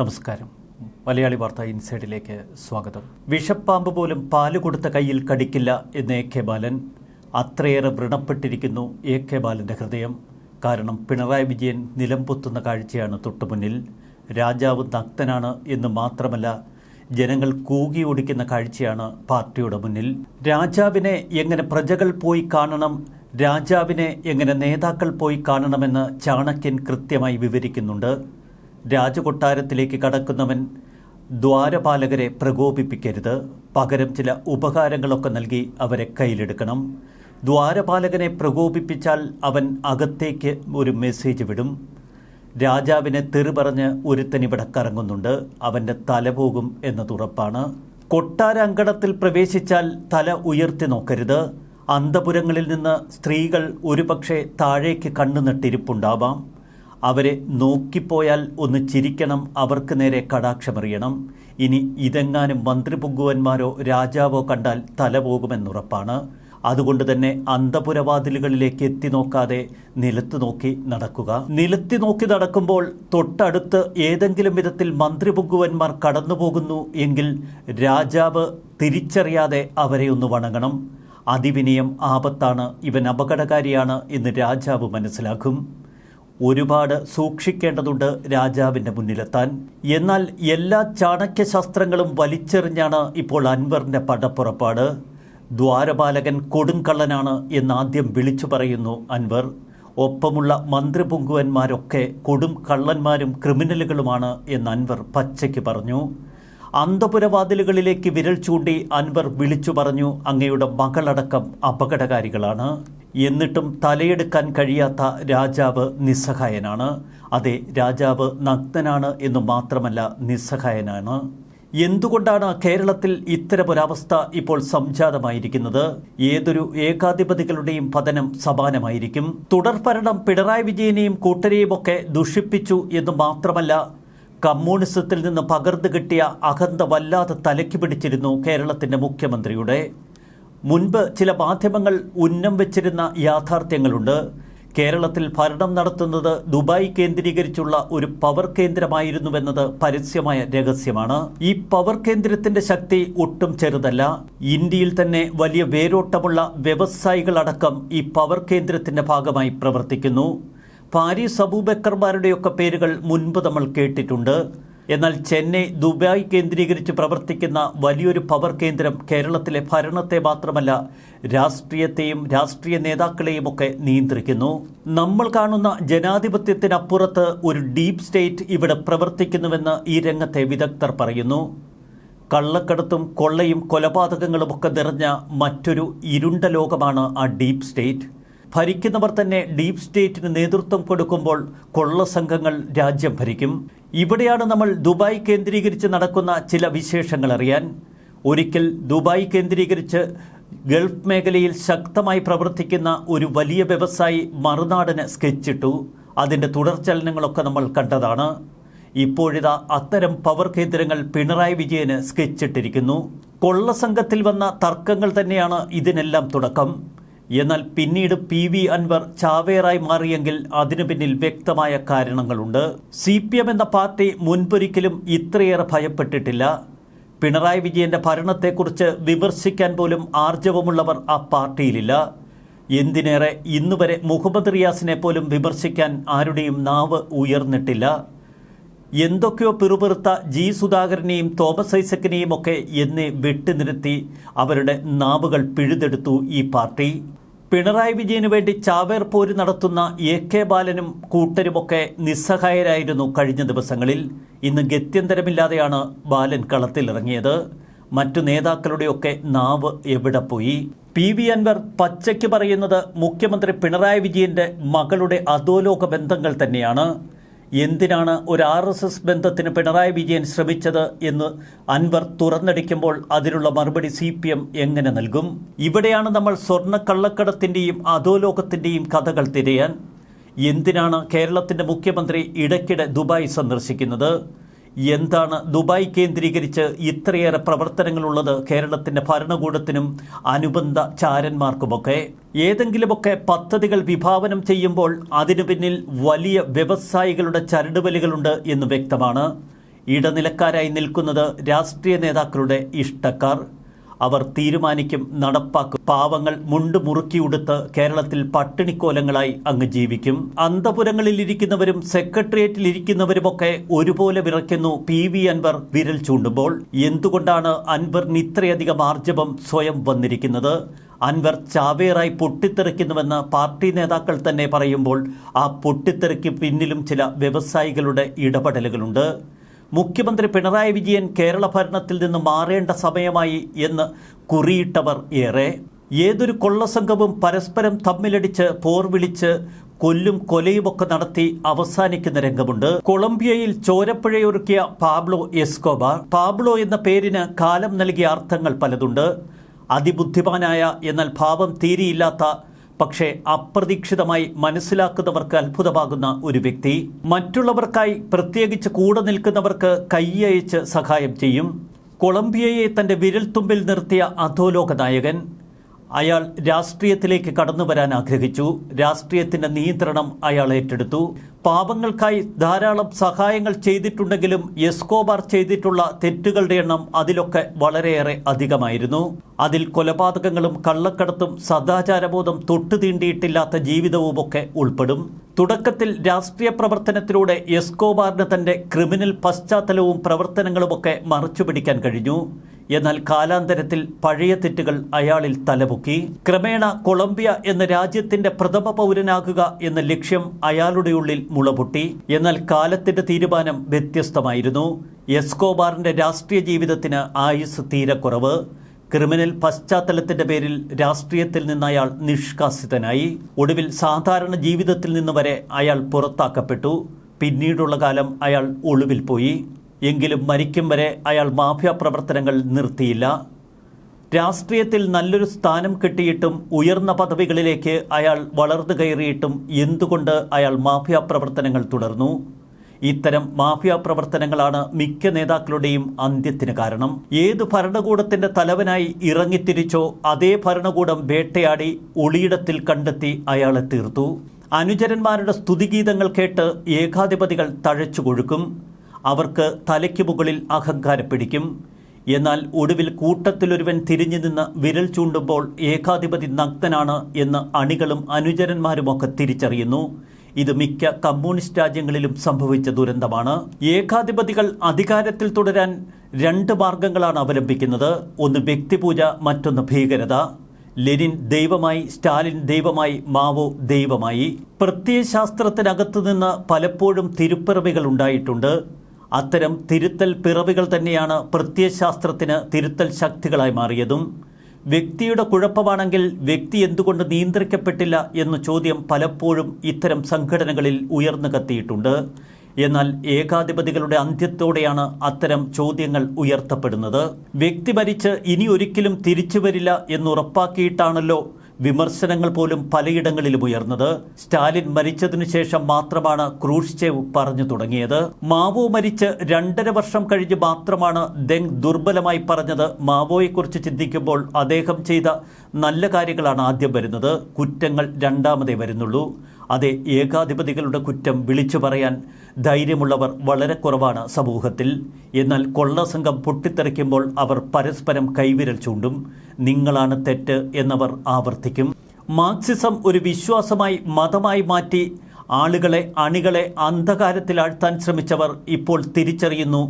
നമസ്കാരം. മലയാളി വാർത്ത ഇൻസൈഡിലേക്ക് സ്വാഗതം. വിഷപ്പാമ്പ് പോലും പാൽ കൊടുത്ത കയ്യിൽ കടിക്കില്ല എന്ന് എ കെ ബാലൻ. അത്രയേറെ വ്രണപ്പെട്ടിരിക്കുന്നു എ കെ ബാലന്റെ ഹൃദയം. കാരണം പിണറായി വിജയൻ നിലംപൊത്തുന്ന കാഴ്ചയാണ് തൊട്ടുമുന്നിൽ. രാജാവ് നഗ്നനാണ് എന്ന് മാത്രമല്ല ജനങ്ങൾ കൂകി ഓടിക്കുന്ന കാഴ്ചയാണ് പാർട്ടിയുടെ മുന്നിൽ. രാജാവിനെ എങ്ങനെ പ്രജകൾ പോയി കാണണം രാജാവിനെ എങ്ങനെ നേതാക്കൾ പോയി കാണണമെന്ന് ചാണക്യൻ കൃത്യമായി വിവരിക്കുന്നുണ്ട്. രാജകൊട്ടാരത്തിലേക്ക് കടക്കുന്നവൻ ദ്വാരപാലകരെ പ്രകോപിപ്പിക്കരുത്. പകരം ചില ഉപകാരങ്ങളൊക്കെ നൽകി അവരെ കയ്യിലെടുക്കണം. ദ്വാരപാലകനെ പ്രകോപിപ്പിച്ചാൽ അവൻ അകത്തേക്ക് ഒരു മെസ്സേജ് വിടും. രാജാവിനെ തെറി പറഞ്ഞ് ഒരുത്തനിവിടെ കറങ്ങുന്നുണ്ട്. അവന്റെ തല പോകും എന്നതുറപ്പാണ് കൊട്ടാര അങ്കണത്തിൽ പ്രവേശിച്ചാൽ തല ഉയർത്തി നോക്കരുത്. അന്തപുരങ്ങളിൽ നിന്ന് സ്ത്രീകൾ ഒരുപക്ഷെ താഴേക്ക് കണ്ണു നട്ടിരിപ്പുണ്ടാവാം അവരെ നോക്കിപ്പോയാൽ ഒന്ന് ചിരിക്കണം അവർക്ക് നേരെ കടാക്ഷമറിയണം. ഇനി ഇതെങ്ങാനും മന്ത്രിപുങ്കുവന്മാരോ രാജാവോ കണ്ടാൽ തല പോകുമെന്നുറപ്പാണ് അതുകൊണ്ട് തന്നെ അന്തപുരവാതിലുകളിലേക്ക് എത്തി നോക്കാതെ നിലത്ത് നോക്കി നടക്കുക. നിലത്തി നോക്കി നടക്കുമ്പോൾ തൊട്ടടുത്ത് ഏതെങ്കിലും വിധത്തിൽ മന്ത്രിപുങ്കുവന്മാർ കടന്നുപോകുന്നു എങ്കിൽ രാജാവ് തിരിച്ചറിയാതെ അവരെ ഒന്ന് വണങ്ങണം. അതിവിനയം ആപത്താണ് ഇവൻ അപകടകാരിയാണ് എന്ന് രാജാവ് മനസ്സിലാക്കും. ഒരുപാട് സൂക്ഷിക്കേണ്ടതുണ്ട് രാജാവിന്റെ മുന്നിലെത്താൻ. എന്നാൽ എല്ലാ ചാണക്യശാസ്ത്രങ്ങളും വലിച്ചെറിഞ്ഞാണ് ഇപ്പോൾ അൻവറിന്റെ പടപ്പുറപ്പാട്. ദ്വാരപാലകൻ കൊടുങ്കള്ളനാണ് എന്നാദ്യം വിളിച്ചു പറയുന്നു അൻവർ. ഒപ്പമുള്ള മന്ത്രിപുങ്കുവന്മാരൊക്കെ കൊടും കള്ളന്മാരും ക്രിമിനലുകളുമാണ് എന്ന് അൻവർ പച്ചയ്ക്ക് പറഞ്ഞു. അന്തപുരവാതിലുകളിലേക്ക് വിരൽ ചൂണ്ടി അൻവർ വിളിച്ചു പറഞ്ഞു അങ്ങയുടെ മകളടക്കം അപകടകാരികളാണ്. എന്നിട്ടും തലയെടുക്കാൻ കഴിയാത്ത രാജാവ് നിസ്സഹായനാണ്. അതെ രാജാവ് നഗ്നനാണ് എന്നു മാത്രമല്ല നിസ്സഹായനാണ്. എന്തുകൊണ്ടാണ് കേരളത്തിൽ ഇത്തരമൊരവസ്ഥ ഇപ്പോൾ സംജാതമായിരിക്കുന്നത്? ഏതൊരു ഏകാധിപതികളുടെയും പതനം സമാനമായിരിക്കും. തുടർഭരണം പിണറായി വിജയനെയും കൂട്ടരെയുമൊക്കെ ദുഷിപ്പിച്ചു എന്ന് മാത്രമല്ല കമ്മ്യൂണിസത്തിൽ നിന്ന് പകർന്നു കിട്ടിയ അഹന്ത വല്ലാതെ തലയ്ക്ക് പിടിച്ചിരുന്നു കേരളത്തിന്റെ മുഖ്യമന്ത്രിയുടെ. മുൻപ് ചില മാധ്യമങ്ങൾ ഉന്നം വെച്ചിരുന്ന യാഥാർത്ഥ്യങ്ങളുണ്ട്. കേരളത്തിൽ ഭരണം നടത്തുന്നത് ദുബായ് കേന്ദ്രീകരിച്ചുള്ള ഒരു പവർ കേന്ദ്രമായിരുന്നുവെന്നത് പരസ്യമായ രഹസ്യമാണ്. ഈ പവർ കേന്ദ്രത്തിന്റെ ശക്തി ഒട്ടും ചെറുതല്ല. ഇന്ത്യയിൽ തന്നെ വലിയ വേരോട്ടമുള്ള വ്യവസായികളടക്കം ഈ പവർ കേന്ദ്രത്തിന്റെ ഭാഗമായി പ്രവർത്തിക്കുന്നു. പാരീസ് അബൂബക്കർമാരുടെയൊക്കെ പേരുകൾ മുൻപ് നമ്മൾ കേട്ടിട്ടുണ്ട്. എന്നാൽ ചെന്നൈ ദുബായ് കേന്ദ്രീകരിച്ച് പ്രവർത്തിക്കുന്ന വലിയൊരു പവർ കേന്ദ്രം കേരളത്തിലെ ഭരണത്തെ മാത്രമല്ല രാഷ്ട്രീയത്തെയും രാഷ്ട്രീയ നേതാക്കളെയും ഒക്കെ നിയന്ത്രിക്കുന്നു. നമ്മൾ കാണുന്ന ജനാധിപത്യത്തിനപ്പുറത്ത് ഒരു ഡീപ് സ്റ്റേറ്റ് ഇവിടെ പ്രവർത്തിക്കുന്നുവെന്ന് ഈ രംഗത്തെ വിദഗ്ധർ പറയുന്നു. കള്ളക്കടത്തും കൊള്ളയും കൊലപാതകങ്ങളുമൊക്കെ നിറഞ്ഞ മറ്റൊരു ഇരുണ്ട ലോകമാണ് ആ ഡീപ് സ്റ്റേറ്റ്. ഭരിക്കുന്നവർ തന്നെ ഡീപ് സ്റ്റേറ്റിന് നേതൃത്വം കൊടുക്കുമ്പോൾ കൊള്ള സംഘങ്ങൾ രാജ്യം ഭരിക്കും. ഇവിടെയാണ് നമ്മൾ ദുബായ് കേന്ദ്രീകരിച്ച് നടക്കുന്ന ചില വിശേഷങ്ങൾ അറിയാൻ. ഒരിക്കൽ ദുബായ് കേന്ദ്രീകരിച്ച് ഗൾഫ് മേഖലയിൽ ശക്തമായി പ്രവർത്തിക്കുന്ന ഒരു വലിയ വ്യവസായി മറുനാടിന് സ്കെച്ചിട്ടു. അതിന്റെ തുടർചലനങ്ങളൊക്കെ നമ്മൾ കണ്ടതാണ്. ഇപ്പോഴിതാ അത്തരം പവർ കേന്ദ്രങ്ങൾ പിണറായി വിജയന് സ്കെച്ചിട്ടിരിക്കുന്നു. കൊള്ള സംഘത്തിൽ വന്ന തർക്കങ്ങൾ തന്നെയാണ് ഇതിനെല്ലാം തുടക്കം. എന്നാൽ പിന്നീട് പി വി അൻവർ ചാവേറായി മാറിയെങ്കിൽ അതിനു പിന്നിൽ വ്യക്തമായ കാരണങ്ങളുണ്ട്. സി പി എം എന്ന പാർട്ടി മുൻപൊരിക്കലും ഇത്രയേറെ ഭയപ്പെട്ടിട്ടില്ല. പിണറായി വിജയന്റെ ഭരണത്തെക്കുറിച്ച് വിമർശിക്കാൻ പോലും ആർജവമുള്ളവർ ആ പാർട്ടിയിലില്ല. എന്തിനേറെ ഇന്നുവരെ മുഹമ്മദ് റിയാസിനെ പോലും വിമർശിക്കാൻ ആരുടെയും നാവ് ഉയർന്നിട്ടില്ല. എന്തൊക്കെയോ പിറുപിറുത്ത ജി സുധാകരനെയും തോമസ് ഐസക്കിനെയും ഒക്കെ എന്നെ വെട്ടിനിരുത്തി അവരുടെ നാവുകൾ പിഴുതെടുത്തു ഈ പാർട്ടി. പിണറായി വിജയന് വേണ്ടി ചാവേർ പോര് നടത്തുന്ന എ കെ ബാലനും കൂട്ടരുമൊക്കെ നിസ്സഹായരായിരുന്നു കഴിഞ്ഞ ദിവസങ്ങളിൽ. ഇന്ന് ഗത്യന്തരമില്ലാതെയാണ് ബാലൻ കളത്തിലിറങ്ങിയത് മറ്റു നേതാക്കളുടെയൊക്കെ നാവ് എവിടെ പോയി? പി വി അൻവർ പച്ചയ്ക്ക് പറയുന്നത് മുഖ്യമന്ത്രി പിണറായി വിജയന്റെ മകളുടെ അധോലോക ബന്ധങ്ങൾ തന്നെയാണ്. എന്തിനാണ് ഒരു ആർ എസ് എസ് ബന്ധത്തിന് പിണറായി വിജയൻ ശ്രമിച്ചത് എന്ന് അൻവർ തുറന്നടിക്കുമ്പോൾ അതിനുള്ള മറുപടി സി പി എം എങ്ങനെ നൽകും? ഇവിടെയാണ് നമ്മൾ സ്വർണ കള്ളക്കടത്തിന്റെയും അധോലോകത്തിന്റെയും കഥകൾ തിരയാൻ. എന്തിനാണ് കേരളത്തിന്റെ മുഖ്യമന്ത്രി ഇടയ്ക്കിടെ ദുബായ് സന്ദർശിക്കുന്നത്? എന്താണ് ദുബായ് കേന്ദ്രീകരിച്ച് ഇത്രയേറെ പ്രവർത്തനങ്ങളുള്ളത് കേരളത്തിന്റെ ഭരണകൂടത്തിനും അനുബന്ധ ചാരന്മാർക്കുമൊക്കെ? ഏതെങ്കിലുമൊക്കെ പദ്ധതികൾ വിഭാവനം ചെയ്യുമ്പോൾ അതിനു പിന്നിൽ വലിയ വ്യവസായികളുടെ ചരടുവലികളുണ്ട് എന്ന് വ്യക്തമാണ്. ഇടനിലക്കാരായി നിൽക്കുന്നത് രാഷ്ട്രീയ നേതാക്കളുടെ ഇഷ്ടക്കാർ. അവർ തീരുമാനിക്കും നടപ്പാക്കും. പാവങ്ങൾ മുണ്ട് മുറുക്കിയുടുത്ത് കേരളത്തിൽ പട്ടിണിക്കോലങ്ങളായി അങ്ങ് ജീവിക്കും. അന്തപുരങ്ങളിൽ ഇരിക്കുന്നവരും സെക്രട്ടേറിയറ്റിൽ ഇരിക്കുന്നവരുമൊക്കെ ഒരുപോലെ വിറയ്ക്കുന്നു പി വി അൻവർ വിരൽ ചൂണ്ടുമ്പോൾ. എന്തുകൊണ്ടാണ് അൻവറിന് ഇത്രയധികം ആർജവം സ്വയം വന്നിരിക്കുന്നത്? അൻവർ ചാവേറായി പൊട്ടിത്തെറിക്കുന്നുവെന്ന് പാർട്ടി നേതാക്കൾ തന്നെ പറയുമ്പോൾ ആ പൊട്ടിത്തെറിക്ക് പിന്നിലും ചില വ്യവസായികളുടെ ഇടപെടലുകളുണ്ട്. മുഖ്യമന്ത്രി പിണറായി വിജയൻ കേരള ഭരണത്തിൽ നിന്ന് മാറേണ്ട സമയമായി എന്ന് കുറിയിട്ടവർ ഏറെ. ഏതൊരു കൊള്ളസംഘവും പരസ്പരം തമ്മിലടിച്ച് പോർവിളിച്ച് കൊല്ലും കൊലയുമൊക്കെ നടത്തി അവസാനിക്കുന്ന രംഗമുണ്ട്. കൊളംബിയയിൽ ചോരപ്പുഴയൊരുക്കിയ പാബ്ലോ എസ്കോബാർ. പാബ്ലോ എന്ന പേരിന് കാലം നൽകിയ അർത്ഥങ്ങൾ പലതുണ്ട്. അതിബുദ്ധിമാനായ എന്നാൽ ഭാവം തീരെയില്ലാത്ത പക്ഷേ അപ്രതീക്ഷിതമായി മനസ്സിലാക്കുന്നവർക്ക് അത്ഭുതമാകുന്ന ഒരു വ്യക്തി. മറ്റുള്ളവർക്കായി പ്രത്യേകിച്ച് കൂടെ നിൽക്കുന്നവർക്ക് കൈയയച്ച് സഹായം ചെയ്യും. കൊളംബിയയെ തന്റെ വിരൽത്തുമ്പിൽ നിർത്തിയ അധോലോക നായകൻ അയാൾ രാഷ്ട്രീയത്തിലേക്ക് കടന്നു വരാൻ ആഗ്രഹിച്ചു. രാഷ്ട്രീയത്തിന്റെ നിയന്ത്രണം അയാൾ ഏറ്റെടുത്തു. പാപങ്ങൾക്കായി ധാരാളം സഹായങ്ങൾ ചെയ്തിട്ടുണ്ടെങ്കിലും എസ്കോബാർ ചെയ്തിട്ടുള്ള തെറ്റുകളുടെ എണ്ണം അതിലൊക്കെ വളരെയേറെ അധികമായിരുന്നു. അതിൽ കൊലപാതകങ്ങളും കള്ളക്കടത്തും സദാചാരബോധം തൊട്ടുതീണ്ടിയിട്ടില്ലാത്ത ജീവിതവുമൊക്കെ ഉൾപ്പെടും. തുടക്കത്തിൽ രാഷ്ട്രീയ പ്രവർത്തനത്തിലൂടെ എസ്കോബാറിന് തന്റെ ക്രിമിനൽ പശ്ചാത്തലവും പ്രവർത്തനങ്ങളുമൊക്കെ മറച്ചുപിടിക്കാൻ കഴിഞ്ഞു. എന്നാൽ കാലാന്തരത്തിൽ പഴയ തെറ്റുകൾ അയാളിൽ തലപൊക്കി. ക്രമേണ കൊളംബിയ എന്ന രാജ്യത്തിന്റെ പ്രഥമ പൗരനാകുക എന്ന ലക്ഷ്യം അയാളുടെ ഉള്ളിൽ മുളപൊട്ടി. എന്നാൽ കാലത്തിന്റെ തീരുമാനം വ്യത്യസ്തമായിരുന്നു. എസ്കോബാറിന്റെ രാഷ്ട്രീയ ജീവിതത്തിന് ആയുസ് തീരെ കുറവ് ക്രിമിനൽ പശ്ചാത്തലത്തിന്റെ പേരിൽ രാഷ്ട്രീയത്തിൽ നിന്ന് അയാൾ നിഷ്കാസിതനായി. ഒടുവിൽ സാധാരണ ജീവിതത്തിൽ നിന്ന് വരെ അയാൾ പുറത്താക്കപ്പെട്ടു. പിന്നീടുള്ള കാലം അയാൾ ഒളിവിൽ പോയി. എങ്കിലും മരിക്കും വരെ അയാൾ മാഫിയ പ്രവർത്തനങ്ങൾ നിർത്തിയില്ല. രാഷ്ട്രീയത്തിൽ നല്ലൊരു സ്ഥാനം കിട്ടിയിട്ടും ഉയർന്ന പദവികളിലേക്ക് അയാൾ വളർന്നു കയറിയിട്ടും എന്തുകൊണ്ട് അയാൾ മാഫിയ പ്രവർത്തനങ്ങൾ തുടർന്നു? ഇത്തരം മാഫിയ പ്രവർത്തനങ്ങളാണ് മിക്ക നേതാക്കളുടെയും അന്ത്യത്തിന് കാരണം. ഏത് ഭരണകൂടത്തിന്റെ തലവനായി ഇറങ്ങിത്തിരിച്ചോ അതേ ഭരണകൂടം വേട്ടയാടി ഒളിയിടത്തിൽ കണ്ടെത്തി അയാളെ തീർത്തു. അനുചരന്മാരുടെ സ്തുതിഗീതങ്ങൾ കേട്ട് ഏകാധിപതികൾ തഴച്ചു കൊഴുക്കും അവർക്ക് തലയ്ക്ക് മുകളിൽ അഹങ്കാരം പിടിക്കും. എന്നാൽ ഒടുവിൽ കൂട്ടത്തിലൊരുവൻ തിരിഞ്ഞു നിന്ന് വിരൽ ചൂണ്ടുമ്പോൾ ഏകാധിപതി നഗ്നനാണ് എന്ന് അണികളും അനുചരന്മാരുമൊക്കെ തിരിച്ചറിയുന്നു. ഇത് മിക്ക കമ്മ്യൂണിസ്റ്റ് രാജ്യങ്ങളിലും സംഭവിച്ച ദുരന്തമാണ്. ഏകാധിപതികൾ അധികാരത്തിൽ തുടരാൻ രണ്ട് മാർഗങ്ങളാണ് അവലംബിക്കുന്നത്. ഒന്ന് വ്യക്തിപൂജ മറ്റൊന്ന് ഭീകരത. ലെനിൻ ദൈവമായി സ്റ്റാലിൻ ദൈവമായി മാവോ ദൈവമായി. പ്രത്യയശാസ്ത്രത്തിനകത്തു നിന്ന് പലപ്പോഴും തിരുപ്പിറവികൾ ഉണ്ടായിട്ടുണ്ട്. അത്തരം തിരുത്തൽ പിറവികൾ തന്നെയാണ് പ്രത്യയശാസ്ത്രത്തിന് തിരുത്തൽ ശക്തികളായി മാറിയതും. വ്യക്തിയുടെ കുഴപ്പമാണെങ്കിൽ വ്യക്തി എന്തുകൊണ്ട് നിയന്ത്രിക്കപ്പെട്ടില്ല എന്ന ചോദ്യം പലപ്പോഴും ഇത്തരം സംഘടനകളിൽ ഉയർന്നു കത്തിയിട്ടുണ്ട്. എന്നാൽ ഏകാധിപതികളുടെ അന്ത്യത്തോടെയാണ് അത്തരം ചോദ്യങ്ങൾ ഉയർത്തപ്പെടുന്നത്. വ്യക്തി മരിച്ച് ഇനി ഒരിക്കലും തിരിച്ചു വരില്ല എന്നുറപ്പാക്കിയിട്ടാണല്ലോ വിമർശനങ്ങൾ പോലും പലയിടങ്ങളിലും ഉയർന്നത്. സ്റ്റാലിൻ മരിച്ചതിനു ശേഷം മാത്രമാണ് ക്രൂഷ്ചേവ് പറഞ്ഞു തുടങ്ങിയത്. മാവോ മരിച്ച് രണ്ടര വർഷം കഴിഞ്ഞ് മാത്രമാണ് ദെങ് ദുർബലമായി പറഞ്ഞത്. മാവോയെക്കുറിച്ച് ചിന്തിക്കുമ്പോൾ അദ്ദേഹം ചെയ്ത നല്ല കാര്യങ്ങളാണ് ആദ്യം വരുന്നത്. കുറ്റങ്ങൾ രണ്ടാമതേ വരുന്നുള്ളൂ. അതെ ഏകാധിപതികളുടെ കുറ്റം വിളിച്ചു പറയാൻ ധൈര്യമുള്ളവർ വളരെ കുറവാണ് സമൂഹത്തിൽ. എന്നാൽ കൊള്ളസംഘം പൊട്ടിത്തെറിക്കുമ്പോൾ അവർ പരസ്പരം കൈവിരൽ ചൂണ്ടും നിങ്ങളാണ് തെറ്റ് എന്നവർ ആവർത്തിക്കും. മാർക്സിസം ഒരു വിശ്വാസമായി മതമായി മാറ്റി ആളുകളെ അണികളെ അന്ധകാരത്തിൽ ആഴ്ത്താൻ ശ്രമിച്ചവർ ഇപ്പോൾ തിരിച്ചറിയുന്നു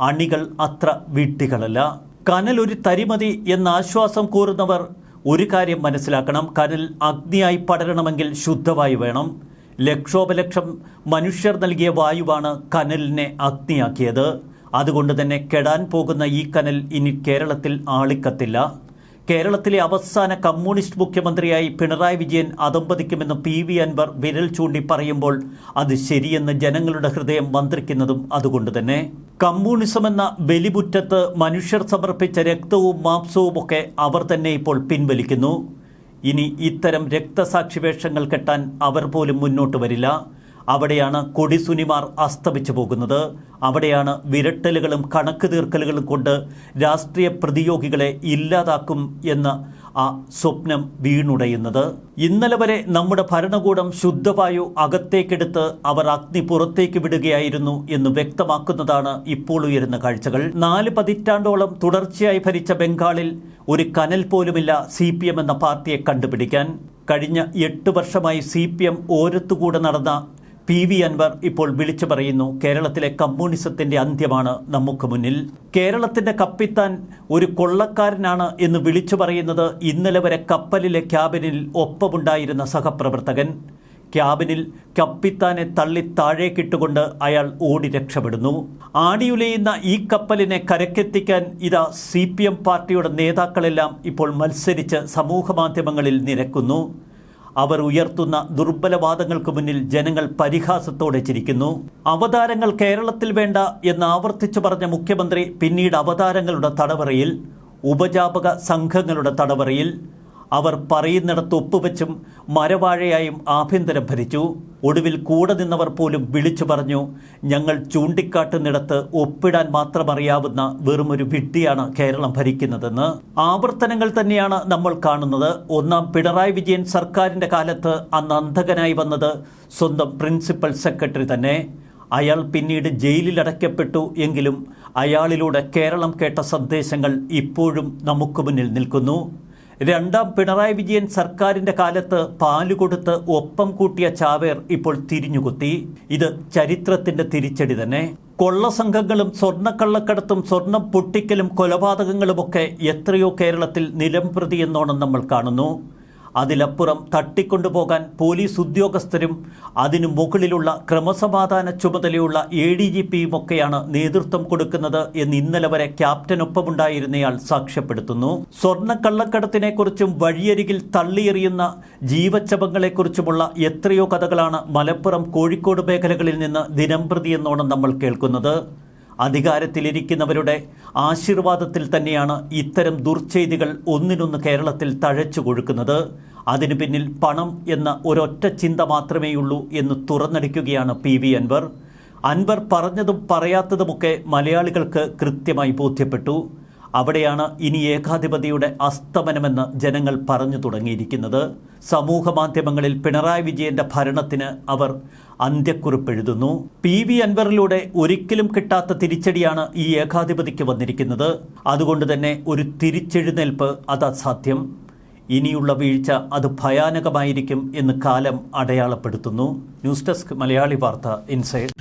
അണികൾ അത്ര വീട്ടികളല്ല കനൽ ഒരു തരിമതി എന്ന ആശ്വാസം കൂറുന്നവർ ഒരു കാര്യം മനസ്സിലാക്കണം കനൽ അഗ്നിയായി പടരണമെങ്കിൽ ശുദ്ധമായി വേണം. ലക്ഷോപലക്ഷം മനുഷ്യർ നൽകിയ വായുവാണ് കനലിനെ അഗ്നിയാക്കിയത്. അതുകൊണ്ട് തന്നെ കെടാൻ പോകുന്ന ഈ കനൽ ഇനി കേരളത്തിൽ ആളിക്കത്തില്ല. കേരളത്തിലെ അവസാന കമ്മ്യൂണിസ്റ്റ് മുഖ്യമന്ത്രിയായി പിണറായി വിജയൻ അതമ്പതിക്കുമെന്ന് പി വി അൻവർ വിരൽ ചൂണ്ടി പറയുമ്പോൾ അത് ശരിയെന്ന് ജനങ്ങളുടെ ഹൃദയം മന്ത്രിക്കുന്നതും അതുകൊണ്ട് തന്നെ. കമ്മ്യൂണിസം എന്ന ബലിമുറ്റത്ത് മനുഷ്യർ സമർപ്പിച്ച രക്തവും മാംസവും ഒക്കെ അവർ തന്നെ ഇപ്പോൾ പിൻവലിക്കുന്നു. ഇനി ഇത്തരം രക്തസാക്ഷി വേഷങ്ങൾ കെട്ടാൻ അവർ പോലും മുന്നോട്ട് വരില്ല. അവിടെയാണ് കൊടിസുനിമാർ അസ്തമിച്ചു പോകുന്നത്. അവിടെയാണ് വിരട്ടലുകളും കണക്ക് തീർക്കലുകളും കൊണ്ട് രാഷ്ട്രീയ പ്രതിയോഗികളെ ഇല്ലാതാക്കും എന്ന ആ സ്വപ്നം വീണുടയുന്നത്. ഇന്നലെ വരെ നമ്മുടെ ഭരണകൂടം ശുദ്ധവായു അകത്തേക്കെടുത്ത് അവർ അഗ്നി പുറത്തേക്ക് വിടുകയായിരുന്നു എന്ന് വ്യക്തമാക്കുന്നതാണ് ഇപ്പോൾ ഉയരുന്ന കാഴ്ചകൾ. നാല് പതിറ്റാണ്ടോളം തുടർച്ചയായി ഭരിച്ച ബംഗാളിൽ ഒരു കനൽ പോലുമില്ല സി എന്ന പാർട്ടിയെ കണ്ടുപിടിക്കാൻ. കഴിഞ്ഞ എട്ട് വർഷമായി സി പി എം ഓരത്തുകൂടെ നടന്ന പി വി അൻവർ ഇപ്പോൾ വിളിച്ചു പറയുന്നു കേരളത്തിലെ കമ്മ്യൂണിസത്തിന്റെ അന്ത്യമാണ് നമുക്ക് മുന്നിൽ. കേരളത്തിന്റെ കപ്പിത്താൻ ഒരു കൊള്ളക്കാരനാണ് എന്ന് വിളിച്ചു പറയുന്നത് ഇന്നലെ വരെ കപ്പലിലെ ക്യാബിനിൽ ഒപ്പമുണ്ടായിരുന്ന സഹപ്രവർത്തകൻ. ക്യാബിനിൽ കപ്പിത്താനെ തള്ളി താഴേക്കിട്ടുകൊണ്ട് അയാൾ ഓടി രക്ഷപ്പെടുന്നു. ആടിയുലയുന്ന ഈ കപ്പലിനെ കരക്കെത്തിക്കാൻ ഇതാ സി പി എം പാർട്ടിയുടെ നേതാക്കളെല്ലാം ഇപ്പോൾ മത്സരിച്ച് സമൂഹമാധ്യമങ്ങളിൽ നിരക്കുന്നു. അവർ ഉയർത്തുന്ന ദുർബലവാദങ്ങൾക്ക് മുന്നിൽ ജനങ്ങൾ പരിഹാസത്തോടെ ചിരിക്കുന്നു. അവതാരങ്ങൾ കേരളത്തിൽ വേണ്ട എന്ന് ആവർത്തിച്ചു പറഞ്ഞ മുഖ്യമന്ത്രി പിന്നീട് അവതാരങ്ങളുടെ തടവറയിൽ ഉപജാപക സംഘങ്ങളുടെ തടവറയിൽ അവർ പറയുന്നിടത്ത് ഒപ്പുവെച്ചും മരവാഴയായും ആഭ്യന്തരം ഭരിച്ചു. ഒടുവിൽ കൂടെ നിന്നവർ പോലും വിളിച്ചു പറഞ്ഞു ഞങ്ങൾ ചൂണ്ടിക്കാട്ടുന്നിടത്ത് ഒപ്പിടാൻ മാത്രം അറിയാവുന്ന വെറുമൊരു വിഡ്ഢിയാണ് കേരളം ഭരിക്കുന്നതെന്ന്. ആവർത്തനങ്ങൾ തന്നെയാണ് നമ്മൾ കാണുന്നത്. ഒന്നാം പിണറായി വിജയൻ സർക്കാരിന്റെ കാലത്ത് അന്ന് അന്ധകനായി വന്നത് സ്വന്തം പ്രിൻസിപ്പൽ സെക്രട്ടറി തന്നെ. അയാൾ പിന്നീട് ജയിലിൽ അടയ്ക്കപ്പെട്ടു എങ്കിലും അയാളിലൂടെ കേരളം കേട്ട സന്ദേശങ്ങൾ ഇപ്പോഴും നമുക്ക് മുന്നിൽ നിൽക്കുന്നു. രണ്ടാം പിണറായി വിജയൻ സർക്കാരിന്റെ കാലത്ത് പാൽ കൊടുത്ത് ഒപ്പം കൂട്ടിയ ചാവേർ ഇപ്പോൾ തിരിഞ്ഞുകുത്തി. ഇത് ചരിത്രത്തിന്റെ തിരിച്ചടി തന്നെ. കൊള്ള കൊള്ളസംഘങ്ങളും സ്വർണക്കള്ളക്കടത്തും സ്വർണം പൊട്ടിക്കലും കൊലപാതകങ്ങളുമൊക്കെ എത്രയോ കേരളത്തിൽ നിലംപ്രതിയെന്നോണം നമ്മൾ കാണുന്നു. അതിലപ്പുറം തട്ടിക്കൊണ്ടുപോകാൻ പോലീസ് ഉദ്യോഗസ്ഥരും അതിനു മുകളിലുള്ള ക്രമസമാധാന ചുമതലയുള്ള എ ഡി ജി പിയും ഒക്കെയാണ് നേതൃത്വം കൊടുക്കുന്നത് എന്ന് ഇന്നലെ വരെ ക്യാപ്റ്റനൊപ്പമുണ്ടായിരുന്നയാൾ സാക്ഷ്യപ്പെടുത്തുന്നു. സ്വർണക്കള്ളക്കടത്തിനെക്കുറിച്ചും വഴിയരികിൽ തള്ളിയെറിയുന്ന ജീവച്ചപങ്ങളെക്കുറിച്ചുമുള്ള എത്രയോ കഥകളാണ് മലപ്പുറം കോഴിക്കോട് മേഖലകളിൽ നിന്ന് ദിനംപ്രതി എന്നോണം നമ്മൾ കേൾക്കുന്നത്. അധികാരത്തിലിരിക്കുന്നവരുടെ ആശീർവാദത്തിൽ തന്നെയാണ് ഇത്തരം ദുർചെയ്തികൾ ഒന്നിനൊന്ന് കേരളത്തിൽ തഴച്ചു കൊഴുക്കുന്നത്. അതിനു പിന്നിൽ പണം എന്ന ഒരൊറ്റ ചിന്ത മാത്രമേയുള്ളൂ എന്ന് തുറന്നടിക്കുകയാണ് പി വി അൻവർ. അൻവർ പറഞ്ഞതും പറയാത്തതുമൊക്കെ മലയാളികൾക്ക് കൃത്യമായി ബോധ്യപ്പെട്ടു. അവിടെയാണ് ഇനി ഏകാധിപതിയുടെ അസ്തമനമെന്ന് ജനങ്ങൾ പറഞ്ഞു തുടങ്ങിയിരിക്കുന്നത്. സമൂഹ മാധ്യമങ്ങളിൽ പിണറായി വിജയന്റെ ഭരണത്തിന് അവർ അന്ത്യക്കുറിപ്പെഴുതുന്നു പി വി അൻവറിലൂടെ ഒരിക്കലും കിട്ടാത്ത തിരിച്ചടിയാണ് ഈ ഏകാധിപതിക്ക് വന്നിരിക്കുന്നത്. അതുകൊണ്ട് തന്നെ ഒരു തിരിച്ചെഴുന്നേൽപ്പ് അത് അസാധ്യം. ഇനിയുള്ള വീഴ്ച അത് ഭയാനകമായിരിക്കും എന്ന് കാലം അടയാളപ്പെടുത്തുന്നു. ന്യൂസ് ഡെസ്ക് മലയാളി വാർത്ത ഇൻസൈഡ്.